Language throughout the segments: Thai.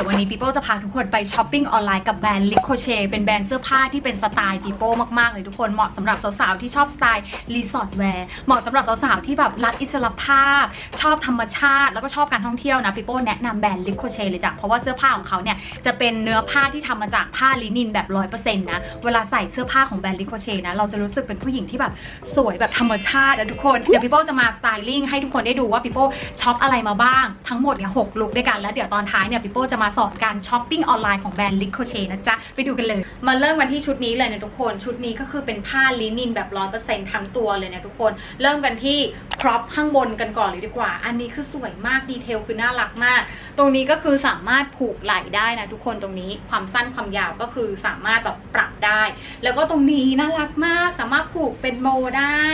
ดี๋ยววันนี้ปีโป้จะพาทุกคนไปช้อปปิ้งออนไลน์กับแบรนด์ลิโคเชเป็นแบรนด์เสื้อผ้าที่เป็นสไตล์ปีโป้มากๆเลยทุกคนเหมาะสำหรับสาวๆที่ชอบสไตล์รีสอร์ทแวร์เหมาะสำหรับสาวๆที่แบบรักอิสระภาพ ชอบธรรมชาติ แล้วก็ชอบการท่องเที่ยวนะปีโป้แนะนำแบรนด์ลิโคเชเลยจ้ะเพราะว่าเสื้อผ้าของเขาเนี่ยจะเป็นเนื้อผ้าที่ทำมาจากผ้าลินินแบบร้อยเปอร์เซ็นต์นะเวลาใส่เสื้อผ้าของแบรนด์ลิโคเชนะเราจะรู้สึกเป็นผู้หญิงที่แบบสวยแบบธรรมชาตินะทุกคนเดี๋ยวปีโป้จะมาสไตลิ่งให้ทุกคนได้ดูว่าปีโป้ช็อปอะไรมาบ้างทั้งหมดเนี่ยหกลุคด้วยกันแล้วเดี๋ยวตอนท้ายเนี่ยปีโป้จะมาสอนการช้อปปิ้งออนไลน์ของแบรนด์ลิโคเชนะจ๊ะ ไปดูกันเลย มาเริ่มกันที่ชุดนี้เลยนะทุกคน ชุดนี้ก็คือเป็นผ้าลินินแบบร้อยเปอร์เซ็นต์ทั้งตัวเลยนะทุกคน เริ่มกันที่ครอปข้างบนกันก่อนเลยดีกว่า อันนี้คือสวยมากดีเทลคือน่ารักมาก ตรงนี้ก็คือสามารถผูกไหล่ได้นะทุกคนตรงนี้ความสั้นความยาวก็คือสามารถแบบปรับได้ แล้วก็ตรงนี้น่ารักมาก สามารถผูกเป็นโบได้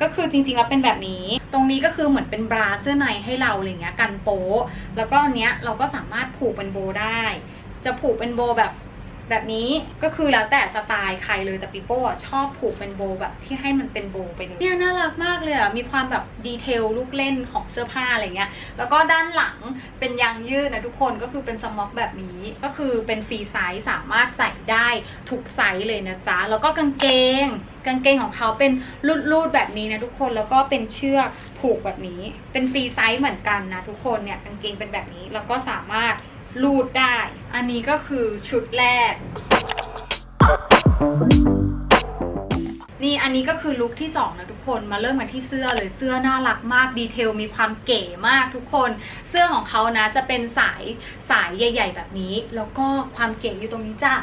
ก็คือจริงๆแล้วเป็นแบบนี้ ตรงนี้ก็คือเหมือนเป็นบราเสื้อในให้เราอะไรเงี้ยกันโป๊แล้วก็อันเนี้ยเราก็สามารถผูกเป็นโบได้ จะผูกเป็นโบแบบแบบนี้ก็คือแล้วแต่สไตล์ใครเลยแต่ปีโป้ชอบผูกเป็นโบแบบที่ให้มันเป็นโบไปเลยเนี่ยน่ารักมากเลยอะมีความแบบดีเทลลูกเล่นของเสื้อผ้าอะไรเงี้ยแล้วก็ด้านหลังเป็นยางยืดนะทุกคนก็คือเป็นสม็อกแบบนี้ก็คือเป็นฟรีไซส์สามารถใส่ได้ทุกไซส์เลยนะจ๊ะแล้วก็กางเกง กางเกงของเขาเป็นรูดๆแบบนี้นะทุกคนแล้วก็เป็นเชือกผูกแบบนี้ เป็นฟรีไซส์เหมือนกันนะทุกคนเนี่ยกางเกงเป็นแบบนี้แล้วก็สามารถ รูดได้ อันนี้ก็คือชุดแรก นี่อันนี้ก็คือลุคที่2นะทุกคนมาเริ่มกันที่เสื้อเลยเสื้อน่ารักมากดีเทลมีความเก๋มากทุกคน เสื้อของเขานะจะเป็นสายสายใหญ่ ๆ แบบนี้ แล้วก็ความเก๋อยู่ตรงนี้จ้ะ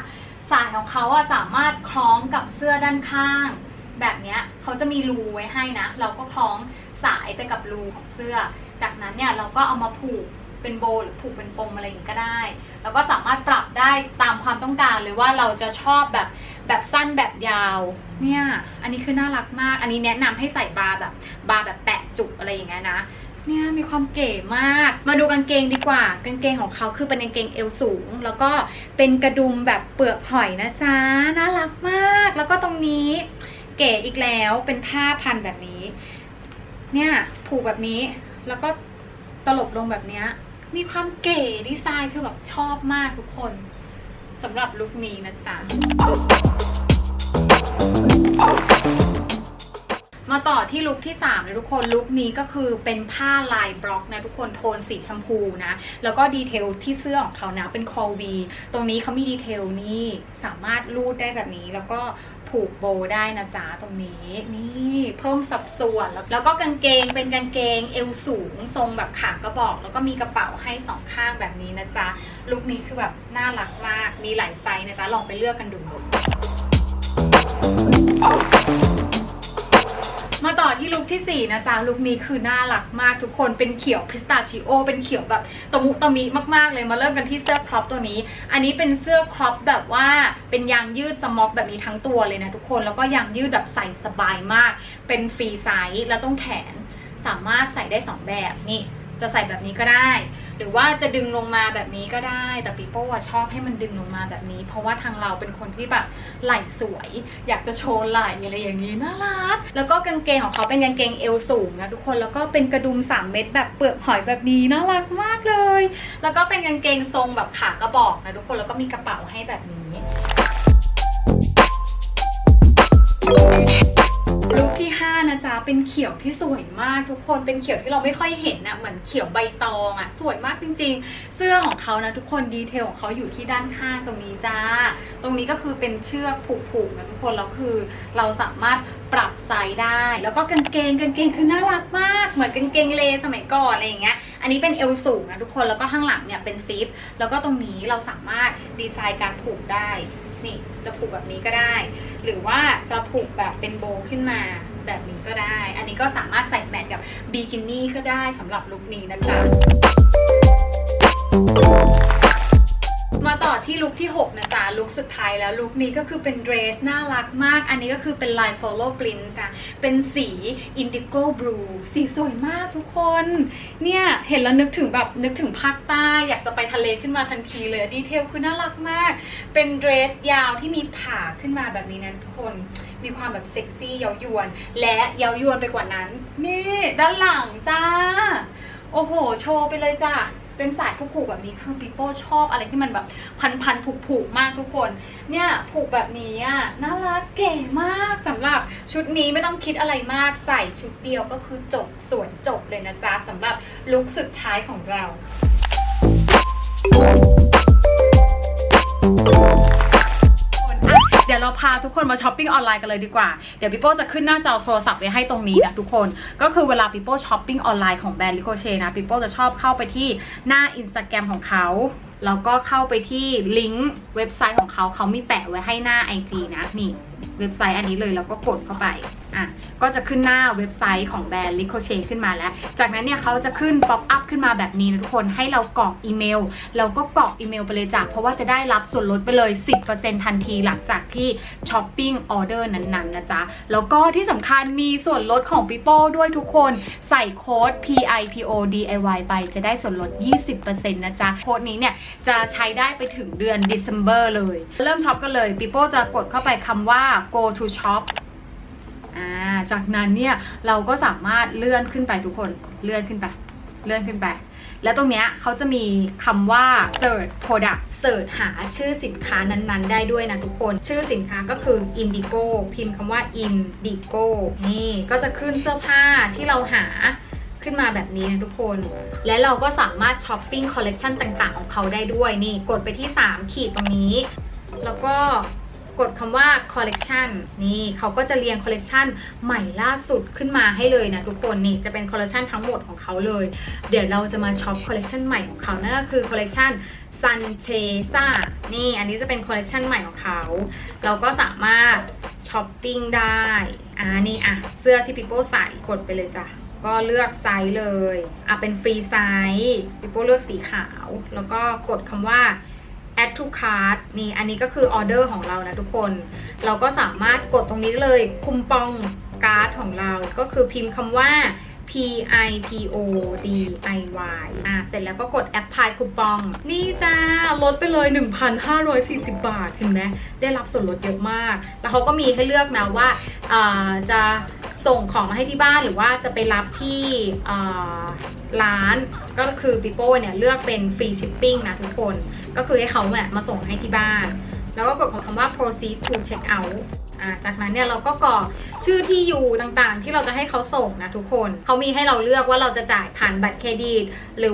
สายของเขาอะสามารถคล้องกับเสื้อด้านข้าง แบบเนี้ยเขาจะมีรูไว้ให้นะ เราก็คล้องสายไปกับรูของเสื้อ จากนั้นเนี่ยเราก็เอามาผูก เป็นโบหรือผูกเป็นปมอะไรอย่างนี้ก็ได้ แล้วก็สามารถปรับได้ตามความต้องการเลยว่าเราจะชอบแบบแบบสั้นแบบยาว เนี่ย อันนี้คือน่ารักมาก อันนี้แนะนำให้ใส่บาร์แบบบาร์แบบแปะจุกอะไรอย่างเงี้ยนะเนี่ยมีความเก๋มาก มาดูกางเกงดีกว่า กางเกงของเขาคือเป็นกางเกงเอวสูง แล้วก็เป็นกระดุมแบบเปลือกหอยนะจ๊ะ น่ารักมาก แล้วก็ตรงนี้เก๋อีกแล้ว เป็นผ้าพันแบบนี้ เนี่ยผูกแบบนี้ แล้วก็ตลบลงแบบเนี้ย มีความเก๋ดีไซน์คือแบบชอบมากทุกคนสำหรับลุคนี้นะจ๊ะ มาต่อที่ลุคที่3เลยทุกคนลุคนี้ก็คือเป็นผ้าลายบล็อกนะทุกคนโทนสีชมพูนะ แล้วก็ดีเทลที่เสื้อของเขานะเป็นคอวี ตรงนี้เขามีดีเทลนี่สามารถรูดได้แบบนี้แล้วก็ ผูกโบได้นะจ๊ะตรงนี้ นี่เพิ่มสัดส่วน แล้วแล้วก็กางเกงเป็นกางเกงเอวสูง ทรงแบบขากระบอก แล้วก็มีกระเป๋าให้สองข้างแบบนี้นะจ๊ะลุคนี้คือแบบน่ารักมากมีหลายไซส์นะจ๊ะลองไปเลือกกันดู ที่ลุคที่ 4 นะจ๊ะ ลุคนี้คือน่ารักมากทุกคนเป็นเขียวพิสตาชิโอ เป็นเขียวแบบตะมุตะมิมากๆเลยมาเริ่มกันที่เสื้อครอปตัวนี้ อันนี้เป็นเสื้อครอปแบบว่าเป็นยางยืดสม็อกแบบนี้ทั้งตัวเลยนะทุกคนแล้วก็ยางยืดแบบใส่สบายมาก เป็นฟรีไซส์แล้วต้องแขนสามารถใส่ได้สองแบบนี่ จะใส่แบบนี้ก็ได้ หรือว่าจะดึงลงมาแบบนี้ก็ได้ แต่ปีโป้อะชอบให้มันดึงลงมาแบบนี้ เพราะว่าทางเราเป็นคนที่แบบไหล่สวย อยากจะโชว์ไหล่อะไรอย่างนี้น่ารัก แล้วก็กางเกงของเขาเป็นกางเกงเอวสูงนะทุกคนแล้วก็เป็นกระดุม 3 เม็ดแบบเปลือกหอยแบบนี้น่ารักมากเลย แล้วก็เป็นกางเกงทรงแบบขากระบอกนะทุกคนแล้วก็มีกระเป๋าให้แบบนี้ เป็นเขียวที่สวยมากทุกคนเป็นเขียวที่เราไม่ค่อยเห็นนะเหมือนเขียวใบตองอะสวยมากจริง ๆ เสื้อของเขานะทุกคนดีเทลของเขาอยู่ที่ด้านข้างตรงนี้จ้า ตรงนี้ก็คือเป็นเชือกผูกๆนะทุกคนแล้วคือ เราสามารถปรับไซส์ได้ แล้วก็กางเกงกางเกงคือน่ารักมาก เหมือนกางเกงเลสมัยก่อนอะไรอย่างเงี้ยอันนี้เป็นเอวสูงนะทุกคนแล้วก็ข้างหลังเนี่ยเป็นซิปแล้วก็ตรงนี้เราสามารถดีไซน์การผูกได้นี่จะผูกแบบนี้ก็ได้ หรือว่าจะผูกแบบเป็นโบขึ้นมา แบบนี้ก็ได้ อันนี้ก็สามารถใส่แมทกับบิกินี่ก็ได้สำหรับลุคนี้นะจ๊ะ มาต่อที่ลุคที่ 6 นะจ๊ะ ลุคสุดท้ายแล้วลุคนี้ก็คือเป็นเดรสน่ารักมาก อันนี้ก็คือเป็นลาย follow prints นะเป็นสี indigo blue สีสวยมากทุกคน เนี่ย เห็นแล้วนึกถึงแบบนึกถึงภาคใต้ อยากจะไปทะเลขึ้นมาทันทีเลย ดีเทลคือน่ารักมาก เป็นเดรสยาวที่มีผ่าขึ้นมาแบบนี้นะทุกคน มีความแบบเซ็กซี่เย้ายวน และเย้ายวนไปกว่านั้น นี่ด้านหลังจ้า โอ้โห โชว์ไปเลยจ้ะเป็นสายผูกๆแบบนี้คือปีโป้ชอบอะไรที่มันแบบพันพันผูกผูกๆมากทุกคน เนี่ยผูกแบบนี้อะน่ารักเก๋มากสำหรับชุดนี้ไม่ต้องคิดอะไรมากใส่ชุดเดียวก็คือจบสวยจบเลยนะจ๊ะสำหรับลุคสุดท้ายของเรา พาทุกคนมาช้อปปิ้งออนไลน์กันเลยดีกว่า เดี๋ยวปิโป้จะขึ้นหน้าจอโทรศัพท์ไว้ให้ตรงนี้นะทุกคน ก็คือเวลาปิโป้ช้อปปิ้งออนไลน์ของแบรนด์ลิโคเชนะปิโป้จะชอบเข้าไปที่หน้าอินสตาแกรมของเขาแล้วก็เข้าไปที่ลิงก์เว็บไซต์ของเขาเขามีแปะไว้ให้หน้า IG นะนี่เว็บไซต์อันนี้เลยแล้วก็กดเข้าไป อะก็จะขึ้นหน้าเว็บไซต์ของแบรนด์ Ricochet ขึ้นมาแล้ว จากนั้นเนี่ยเขาจะขึ้นป๊อปอัพขึ้นมาแบบนี้นะทุกคนให้เรากรอกอีเมล เราก็กรอกอีเมลไปเลยจ้ะเพราะว่าจะได้รับส่วนลดไปเลย 10%ทันทีหลังจากที่ช้อปปิ้งออเดอร์นั้นๆนะจ๊ะแล้วก็ที่สำคัญมีส่วนลดของ p ิโป้ด้วยทุกคนใส่โค้ด PIPODIY ไปจะได้ส่วนลด 20%นะจ๊ะโค้ดนี้เนี่ยจะใช้ได้ไปถึงเดือน December เลย เริ่มช็อปกันเลย p ิโป้จะกดเข้าไปคำว่า go to shop อ่าจากนั้นเนี่ยเราก็สามารถเลื่อนขึ้นไปทุกคนเลื่อนขึ้นไป เลื่อนขึ้นไป แล้วตรงเนี้ยเขาจะมีคำว่า search product search หาชื่อสินค้านั้นๆ ได้ด้วยนะทุกคน ชื่อสินค้าก็คือ indigo พิมพ์คำว่า indigo นี่ก็จะขึ้นเสื้อผ้าที่เราหาขึ้นมาแบบนี้นะทุกคน และเราก็สามารถช้อปปิ้งคอลเลกชันต่างๆ ของเขาได้ด้วยนี่กดไปที่ 3 ขีดตรงนี้ แล้วก็ กดคำว่า collection นี่เขาก็จะเรียงคอลเลกชันใหม่ล่าสุดขึ้นมาให้เลยนะทุกคนนี่จะเป็นคอลเลกชันทั้งหมดของเขาเลย เดี๋ยวเราจะมาช็อปคอลเลกชันใหม่ของเขานั่นก็คือคอลเลกชัน Sun c h e s a นี่อันนี้จะเป็นคอลเลกชันใหม่ของเขา เราก็สามารถช้อปปิ้งได้อ่านี่อะ เสื้อที่ปิโป้ใส่กดไปเลยจ้ะ ก็เลือกไซส์เลย อะเป็นฟรีไซส์ปิโป้เลือกสีขาว แล้วก็กดคำว่า add to cart นี่อันนี้ก็คือออเดอร์ของเรานะทุกคน เราก็สามารถกดตรงนี้เลยคุมปองการ์ดของเราก็คือพิมพ์คำว่า P I P O D I Y อะ เสร็จแล้วก็กด apply คูปอง นี่จ้า ลดไปเลย 1,540 บาท เห็นไหม ได้รับส่วนลดเยอะมาก แล้วเขาก็มีให้เลือกนะว่าอ่าจะ ส่งของมาให้ที่บ้านหรือว่าจะไปรับที่ร้านก็คือปิโป้เนี่ยเลือกเป็นฟรีชิปปิ้งนะทุกคนก็คือให้เขาเนี่ยมาส่งให้ที่บ้าน แล้วก็กดคำว่า proceed to check out จากนั้นเนี่ยเราก็กรอกชื่อที่อยู่ต่างๆ ที่เราจะให้เขาส่งนะทุกคนเขามีให้เราเลือกว่าเราจะจ่ายผ่านบัตรเครดิตหรือ